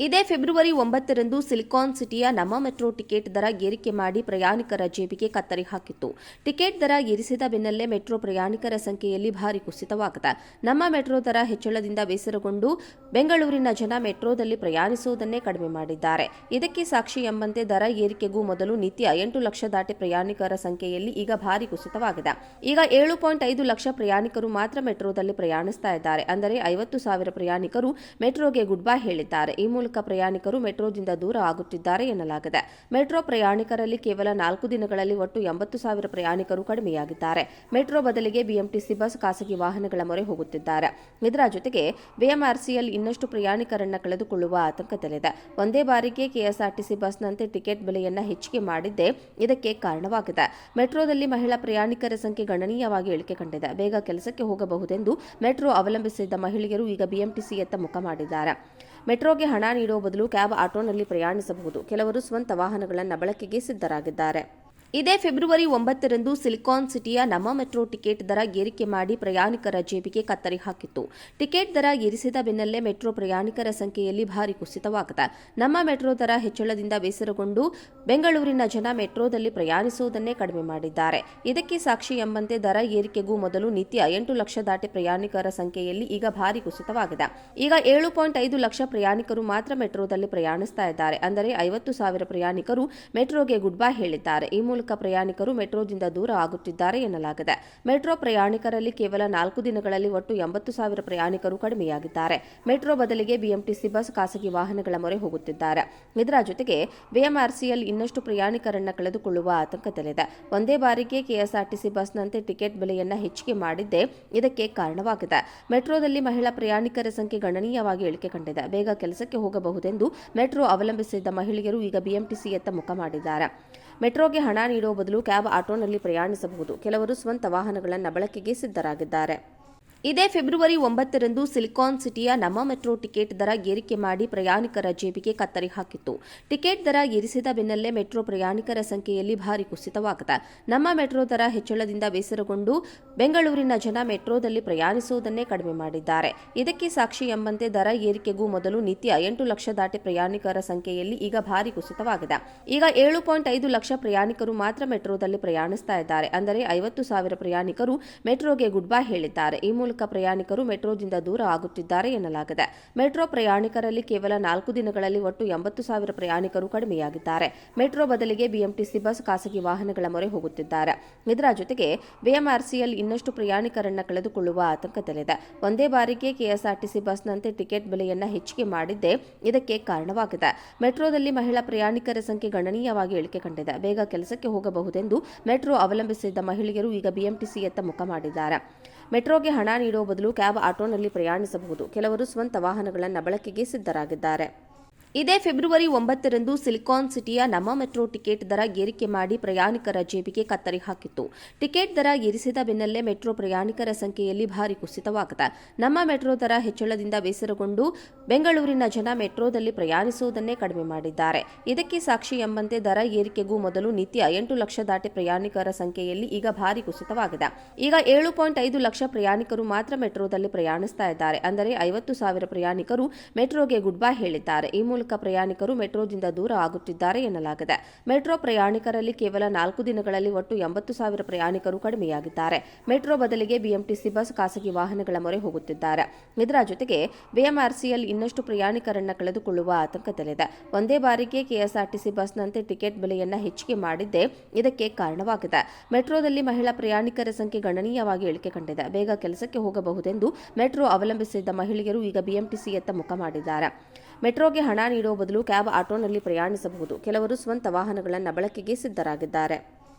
ಇದೇ ಫೆಬ್ರವರಿ ಒಂಬತ್ತರಂದು ಸಿಲಿಕಾನ್ ಸಿಟಿಯ ನಮ್ಮ ಮೆಟ್ರೋ ಟಿಕೆಟ್ ದರ ಏರಿಕೆ ಮಾಡಿ ಪ್ರಯಾಣಿಕರ ಜೇಬಿಗೆ ಕತ್ತರಿ ಹಾಕಿತ್ತು. ಟಿಕೆಟ್ ದರ ಏರಿಸಿದ ಬೆನ್ನಲ್ಲೇ ಮೆಟ್ರೋ ಪ್ರಯಾಣಿಕರ ಸಂಖ್ಯೆಯಲ್ಲಿ ಭಾರಿ ಕುಸಿತವಾಗಿದೆ. ನಮ್ಮ ಮೆಟ್ರೋ ದರ ಹೆಚ್ಚಳದಿಂದ ಬೇಸರಗೊಂಡು ಬೆಂಗಳೂರಿನ ಜನ ಮೆಟ್ರೋದಲ್ಲಿ ಪ್ರಯಾಣಿಸುವುದನ್ನೇ ಕಡಿಮೆ ಮಾಡಿದ್ದಾರೆ. ಇದಕ್ಕೆ ಸಾಕ್ಷಿ ಎಂಬಂತೆ ದರ ಏರಿಕೆಗೂ ಮೊದಲು ನಿತ್ಯ ಎಂಟು ಲಕ್ಷ ದಾಟಿ ಪ್ರಯಾಣಿಕರ ಸಂಖ್ಯೆಯಲ್ಲಿ ಈಗ ಭಾರಿ ಕುಸಿತವಾಗಿದೆ. ಈಗ ಏಳು ಪಾಯಿಂಟ್ ಐದು ಲಕ್ಷ ಪ್ರಯಾಣಿಕರು ಮಾತ್ರ ಮೆಟ್ರೋದಲ್ಲಿ ಪ್ರಯಾಣಿಸ್ತಾ ಇದ್ದಾರೆ. ಅಂದರೆ ಐವತ್ತು ಸಾವಿರ ಪ್ರಯಾಣಿಕರು ಮೆಟ್ರೋಗೆ ಗುಡ್ ಬೈ ಹೇಳಿದ್ದಾರೆ. ಈ ಮೂಲಕ ಪ್ರಯಾಣಿಕರು ಮೆಟ್ರೋದಿಂದ ದೂರ ಆಗುತ್ತಿದ್ದಾರೆ ಎನ್ನಲಾಗಿದೆ. ಮೆಟ್ರೋ ಪ್ರಯಾಣಿಕರಲ್ಲಿ ಕೇವಲ ನಾಲ್ಕು ದಿನಗಳಲ್ಲಿ ಒಟ್ಟು ಎಂಬತ್ತು ಸಾವಿರ ಪ್ರಯಾಣಿಕರು ಕಡಿಮೆಯಾಗಿದ್ದಾರೆ. ಮೆಟ್ರೋ ಬದಲಿಗೆ ಬಿಎಂಟಿಸಿ ಬಸ್, ಖಾಸಗಿ ವಾಹನಗಳ ಮೊರೆ ಹೋಗುತ್ತಿದ್ದಾರೆ. ಇದರ ಜೊತೆಗೆ ಬಿಎಂಆರ್ಸಿಎಲ್ ಇನ್ನಷ್ಟು ಪ್ರಯಾಣಿಕರನ್ನ ಕಳೆದುಕೊಳ್ಳುವ ಆತಂಕದಲ್ಲಿದೆ. ಒಂದೇ ಬಾರಿಗೆ ಕೆಎಸ್ಆರ್ಟಿಸಿ ಬಸ್ನಂತೆ ಟಿಕೆಟ್ ಬೆಲೆಯನ್ನ ಹೆಚ್ಚಿಗೆ ಮಾಡಿದ್ದೇ ಇದಕ್ಕೆ ಕಾರಣವಾಗಿದೆ. ಮೆಟ್ರೋದಲ್ಲಿ ಮಹಿಳಾ ಪ್ರಯಾಣಿಕರ ಸಂಖ್ಯೆ ಗಣನೀಯವಾಗಿ ಇಳಿಕೆ ಕಂಡಿದೆ. ಬೇಗ ಕೆಲಸಕ್ಕೆ ಹೋಗಬಹುದೆಂದು ಮೆಟ್ರೋ ಅವಲಂಬಿಸಿದ್ದ ಮಹಿಳೆಯರು ಈಗ ಬಿಎಂಟಿಸಿಯತ್ತ ಮುಖ ಮಾಡಿದ್ದಾರೆ. ಮೆಟ್ರೋಗೆ ಹಣ ನೀಡುವ ಬದಲು ಕ್ಯಾಬ್ ಆಟೋನಲ್ಲಿ ಪ್ರಯಾಣಿಸಬಹುದು. ಕೆಲವರು ಸ್ವಂತ ವಾಹನಗಳನ್ನು ಬಳಕೆಗೆ ಸಿದ್ಧರಾಗಿದ್ದಾರೆ. ಇದೇ ಫೆಬ್ರವರಿ ಒಂಬತ್ತರಂದು ಸಿಲಿಕಾನ್ ಸಿಟಿಯ ನಮ್ಮ ಮೆಟ್ರೋ ಟಿಕೆಟ್ ದರ ಏರಿಕೆ ಮಾಡಿ ಪ್ರಯಾಣಿಕರ ಜೇಬಿಗೆ ಕತ್ತರಿ ಹಾಕಿತ್ತು. ಟಿಕೆಟ್ ದರ ಏರಿಸಿದ ಬೆನ್ನಲ್ಲೇ ಮೆಟ್ರೋ ಪ್ರಯಾಣಿಕರ ಸಂಖ್ಯೆಯಲ್ಲಿ ಭಾರಿ ಕುಸಿತವಾಗಿದೆ. ನಮ್ಮ ಮೆಟ್ರೋ ದರ ಹೆಚ್ಚಳದಿಂದ ಬೇಸರಗೊಂಡು ಬೆಂಗಳೂರಿನ ಜನ ಮೆಟ್ರೋದಲ್ಲಿ ಪ್ರಯಾಣಿಸುವುದನ್ನೇ ಕಡಿಮೆ ಮಾಡಿದ್ದಾರೆ. ಇದಕ್ಕೆ ಸಾಕ್ಷಿ ಎಂಬಂತೆ ದರ ಏರಿಕೆಗೂ ಮೊದಲು ನಿತ್ಯ ಎಂಟು ಲಕ್ಷ ದಾಟಿ ಪ್ರಯಾಣಿಕರ ಸಂಖ್ಯೆಯಲ್ಲಿ ಈಗ ಭಾರಿ ಕುಸಿತವಾಗಿದೆ. ಈಗ ಏಳು ಪಾಯಿಂಟ್ ಐದು ಲಕ್ಷ ಪ್ರಯಾಣಿಕರು ಮಾತ್ರ ಮೆಟ್ರೋದಲ್ಲಿ ಪ್ರಯಾಣಿಸ್ತಾ ಇದ್ದಾರೆ. ಅಂದರೆ ಐವತ್ತು ಸಾವಿರ ಪ್ರಯಾಣಿಕರು ಮೆಟ್ರೋಗೆ ಗುಡ್ ಬೈ ಹೇಳಿದ್ದಾರೆ. ಈ ಮೂಲಕ ಪ್ರಯಾಣಿಕರು ಮೆಟ್ರೋದಿಂದ ದೂರ ಆಗುತ್ತಿದ್ದಾರೆ ಎನ್ನಲಾಗಿದೆ. ಮೆಟ್ರೋ ಪ್ರಯಾಣಿಕರಲ್ಲಿ ಕೇವಲ ನಾಲ್ಕು ದಿನಗಳಲ್ಲಿ ಒಟ್ಟು ಎಂಬತ್ತು ಸಾವಿರ ಪ್ರಯಾಣಿಕರು ಕಡಿಮೆಯಾಗಿದ್ದಾರೆ. ಮೆಟ್ರೋ ಬದಲಿಗೆ ಬಿಎಂಟಿಸಿ ಬಸ್, ಖಾಸಗಿ ವಾಹನಗಳ ಮೊರೆ ಹೋಗುತ್ತಿದ್ದಾರೆ. ಇದರ ಜೊತೆಗೆ ಬಿಎಂಆರ್ಸಿಎಲ್ ಇನ್ನಷ್ಟು ಪ್ರಯಾಣಿಕರನ್ನ ಕಳೆದುಕೊಳ್ಳುವ ಆತಂಕದಲ್ಲಿದೆ. ಒಂದೇ ಬಾರಿಗೆ ಕೆಎಸ್ಆರ್ಟಿಸಿ ಬಸ್ನಂತೆ ಟಿಕೆಟ್ ಬೆಲೆಯನ್ನ ಹೆಚ್ಚಿಗೆ ಮಾಡಿದ್ದೇ ಇದಕ್ಕೆ ಕಾರಣವಾಗಿದೆ. ಮೆಟ್ರೋದಲ್ಲಿ ಮಹಿಳಾ ಪ್ರಯಾಣಿಕರ ಸಂಖ್ಯೆ ಗಣನೀಯವಾಗಿ ಇಳಿಕೆ ಕಂಡಿದೆ. ಬೇಗ ಕೆಲಸಕ್ಕೆ ಹೋಗಬಹುದೆಂದು ಮೆಟ್ರೋ ಅವಲಂಬಿಸಿದ್ದ ಮಹಿಳೆಯರು ಈಗ ಬಿಎಂಟಿಸಿಯತ್ತ ಮುಖ ಮಾಡಿದ್ದಾರೆ. ಮೆಟ್ರೋಗೆ ಹಣ ನೀಡುವ ಬದಲು ಕ್ಯಾಬ್ ಆಟೋನಲ್ಲಿ ಪ್ರಯಾಣಿಸಬಹುದು. ಕೆಲವರು ಸ್ವಂತ ವಾಹನಗಳನ್ನು ಬಳಕೆಗೆ ಸಿದ್ಧರಾಗಿದ್ದಾರೆ. ಇದೇ ಫೆಬ್ರವರಿ ಒಂಬತ್ತರಂದು ಸಿಲಿಕಾನ್ ಸಿಟಿಯ ನಮ್ಮ ಮೆಟ್ರೋ ಟಿಕೆಟ್ ದರ ಏರಿಕೆ ಮಾಡಿ ಪ್ರಯಾಣಿಕರ ಜೇಬಿಗೆ ಕತ್ತರಿ ಹಾಕಿತ್ತು. ಟಿಕೆಟ್ ದರ ಏರಿಸಿದ ಬೆನ್ನಲ್ಲೇ ಮೆಟ್ರೋ ಪ್ರಯಾಣಿಕರ ಸಂಖ್ಯೆಯಲ್ಲಿ ಭಾರಿ ಕುಸಿತವಾಗಿದೆ. ನಮ್ಮ ಮೆಟ್ರೋ ದರ ಹೆಚ್ಚಳದಿಂದ ಬೇಸರಗೊಂಡು ಬೆಂಗಳೂರಿನ ಜನ ಮೆಟ್ರೋದಲ್ಲಿ ಪ್ರಯಾಣಿಸುವುದನ್ನೇ ಕಡಿಮೆ ಮಾಡಿದ್ದಾರೆ. ಇದಕ್ಕೆ ಸಾಕ್ಷಿ ಎಂಬಂತೆ ದರ ಏರಿಕೆಗೂ ಮೊದಲು ನಿತ್ಯ ಎಂಟು ಲಕ್ಷ ದಾಟಿ ಪ್ರಯಾಣಿಕರ ಸಂಖ್ಯೆಯಲ್ಲಿ ಈಗ ಭಾರಿ ಕುಸಿತವಾಗಿದೆ. ಈಗ ಏಳು ಪಾಯಿಂಟ್ ಐದು ಲಕ್ಷ ಪ್ರಯಾಣಿಕರು ಮಾತ್ರ ಮೆಟ್ರೋದಲ್ಲಿ ಪ್ರಯಾಣಿಸ್ತಾ ಇದ್ದಾರೆ. ಅಂದರೆ ಐವತ್ತು ಸಾವಿರ ಪ್ರಯಾಣಿಕರು ಮೆಟ್ರೋಗೆ ಗುಡ್ ಬೈ ಹೇಳಿದ್ದಾರೆ. ಈ ಮೂಲಕ ಪ್ರಯಾಣಿಕರು ಮೆಟ್ರೋದಿಂದ ದೂರ ಆಗುತ್ತಿದ್ದಾರೆ ಎನ್ನಲಾಗಿದೆ. ಮೆಟ್ರೋ ಪ್ರಯಾಣಿಕರಲ್ಲಿ ಕೇವಲ ನಾಲ್ಕು ದಿನಗಳಲ್ಲಿ ಒಟ್ಟು ಎಂಬತ್ತು ಸಾವಿರ ಪ್ರಯಾಣಿಕರು ಕಡಿಮೆಯಾಗಿದ್ದಾರೆ. ಮೆಟ್ರೋ ಬದಲಿಗೆ ಬಿಎಂಟಿಸಿ ಬಸ್, ಖಾಸಗಿ ವಾಹನಗಳ ಮೊರೆ ಹೋಗುತ್ತಿದ್ದಾರೆ. ಇದರ ಜೊತೆಗೆ ಬಿಎಂಆರ್ಸಿಎಲ್ ಇನ್ನಷ್ಟು ಪ್ರಯಾಣಿಕರನ್ನ ಕಳೆದುಕೊಳ್ಳುವ ಆತಂಕದಲ್ಲಿದೆ. ಒಂದೇ ಬಾರಿಗೆ ಕೆಎಸ್ಆರ್ಟಿಸಿ ಬಸ್ನಂತೆ ಟಿಕೆಟ್ ಬೆಲೆಯನ್ನ ಹೆಚ್ಚಿಗೆ ಮಾಡಿದ್ದೇ ಇದಕ್ಕೆ ಕಾರಣವಾಗಿದೆ. ಮೆಟ್ರೋದಲ್ಲಿ ಮಹಿಳಾ ಪ್ರಯಾಣಿಕರ ಸಂಖ್ಯೆ ಗಣನೀಯವಾಗಿ ಇಳಿಕೆ ಕಂಡಿದೆ. ಬೇಗ ಕೆಲಸಕ್ಕೆ ಹೋಗಬಹುದೆಂದು ಮೆಟ್ರೋ ಅವಲಂಬಿಸಿದ್ದ ಮಹಿಳೆಯರು ಈಗ ಬಿಎಂಟಿಸಿಯತ್ತ ಮುಖ ಮಾಡಿದ್ದಾರೆ. ಮೆಟ್ರೋಗೆ ಹಣ ನೀಡುವ ಬದಲು ಕ್ಯಾಬ್ ಆಟೋನಲ್ಲಿ ಪ್ರಯಾಣಿಸಬಹುದು. ಕೆಲವರು ಸ್ವಂತ ವಾಹನಗಳನ್ನು ಬಳಕೆಗೆ ಸಿದ್ಧರಾಗಿದ್ದಾರೆ. ಇದೇ ಫೆಬ್ರವರಿ ಒಂಬತ್ತರಂದು ಸಿಲಿಕಾನ್ ಸಿಟಿಯ ನಮ್ಮ ಮೆಟ್ರೋ ಟಿಕೆಟ್ ದರ ಏರಿಕೆ ಮಾಡಿ ಪ್ರಯಾಣಿಕರ ಜೇಬಿಗೆ ಕತ್ತರಿ ಹಾಕಿತ್ತು. ಟಿಕೆಟ್ ದರ ಏರಿಸಿದ ಬೆನ್ನಲ್ಲೇ ಮೆಟ್ರೋ ಪ್ರಯಾಣಿಕರ ಸಂಖ್ಯೆಯಲ್ಲಿ ಭಾರಿ ಕುಸಿತವಾಗಿದೆ. ನಮ್ಮ ಮೆಟ್ರೋ ದರ ಹೆಚ್ಚಳದಿಂದ ಬೇಸರಗೊಂಡು ಬೆಂಗಳೂರಿನ ಜನ ಮೆಟ್ರೋದಲ್ಲಿ ಪ್ರಯಾಣಿಸುವುದನ್ನೇ ಕಡಿಮೆ ಮಾಡಿದ್ದಾರೆ. ಇದಕ್ಕೆ ಸಾಕ್ಷಿ ಎಂಬಂತೆ ದರ ಏರಿಕೆಗೂ ಮೊದಲು ನಿತ್ಯ ಎಂಟು ಲಕ್ಷ ದಾಟಿ ಪ್ರಯಾಣಿಕರ ಸಂಖ್ಯೆಯಲ್ಲಿ ಈಗ ಭಾರಿ ಕುಸಿತವಾಗಿದೆ. ಈಗ ಏಳು ಪಾಯಿಂಟ್ ಐದು ಲಕ್ಷ ಪ್ರಯಾಣಿಕರು ಮಾತ್ರ ಮೆಟ್ರೋದಲ್ಲಿ ಪ್ರಯಾಣಿಸ್ತಾ ಇದ್ದಾರೆ. ಅಂದರೆ ಐವತ್ತು ಸಾವಿರ ಪ್ರಯಾಣಿಕರು ಮೆಟ್ರೋಗೆ ಗುಡ್ ಬೈ ಹೇಳಿದ್ದಾರೆ. ಈ ಮೂಲಕ ಪ್ರಯಾಣಿಕರು ಮೆಟ್ರೋದಿಂದ ದೂರ ಆಗುತ್ತಿದ್ದಾರೆ ಎನ್ನಲಾಗಿದೆ. ಮೆಟ್ರೋ ಪ್ರಯಾಣಿಕರಲ್ಲಿ ಕೇವಲ ನಾಲ್ಕು ದಿನಗಳಲ್ಲಿ ಒಟ್ಟು ಎಂಬತ್ತು ಸಾವಿರ ಪ್ರಯಾಣಿಕರು ಕಡಿಮೆಯಾಗಿದ್ದಾರೆ. ಮೆಟ್ರೋ ಬದಲಿಗೆ ಬಿಎಂಟಿಸಿ ಬಸ್, ಖಾಸಗಿ ವಾಹನಗಳ ಮೊರೆ ಹೋಗುತ್ತಿದ್ದಾರೆ. ಇದರ ಜೊತೆಗೆ ಬಿಎಂಆರ್ಸಿಎಲ್ ಇನ್ನಷ್ಟು ಪ್ರಯಾಣಿಕರನ್ನ ಕಳೆದುಕೊಳ್ಳುವ ಆತಂಕದಲ್ಲಿದೆ. ಒಂದೇ ಬಾರಿಗೆ ಕೆಎಸ್ಆರ್ಟಿಸಿ ಬಸ್ನಂತೆ ಟಿಕೆಟ್ ಬೆಲೆಯನ್ನ ಹೆಚ್ಚಿಗೆ ಮಾಡಿದ್ದೇ ಇದಕ್ಕೆ ಕಾರಣವಾಗಿದೆ. ಮೆಟ್ರೋದಲ್ಲಿ ಮಹಿಳಾ ಪ್ರಯಾಣಿಕರ ಸಂಖ್ಯೆ ಗಣನೀಯವಾಗಿ ಇಳಿಕೆ ಕಂಡಿದೆ. ಬೇಗ ಕೆಲಸಕ್ಕೆ ಹೋಗಬಹುದೆಂದು ಮೆಟ್ರೋ ಅವಲಂಬಿಸಿದ್ದ ಮಹಿಳೆಯರು ಈಗ ಬಿಎಂಟಿಸಿಯತ್ತ ಮುಖ ಮಾಡಿದ್ದಾರೆ. ಮೆಟ್ರೋಗೆ ಹಣ ನೀಡುವ ಬದಲು ಕ್ಯಾಬ್ ಆಟೋನಲ್ಲಿ ಪ್ರಯಾಣಿಸಬಹುದು. ಕೆಲವರು ಸ್ವಂತ ವಾಹನಗಳನ್ನು ಬಳಕೆಗೆ ಸಿದ್ಧರಾಗಿದ್ದಾರೆ.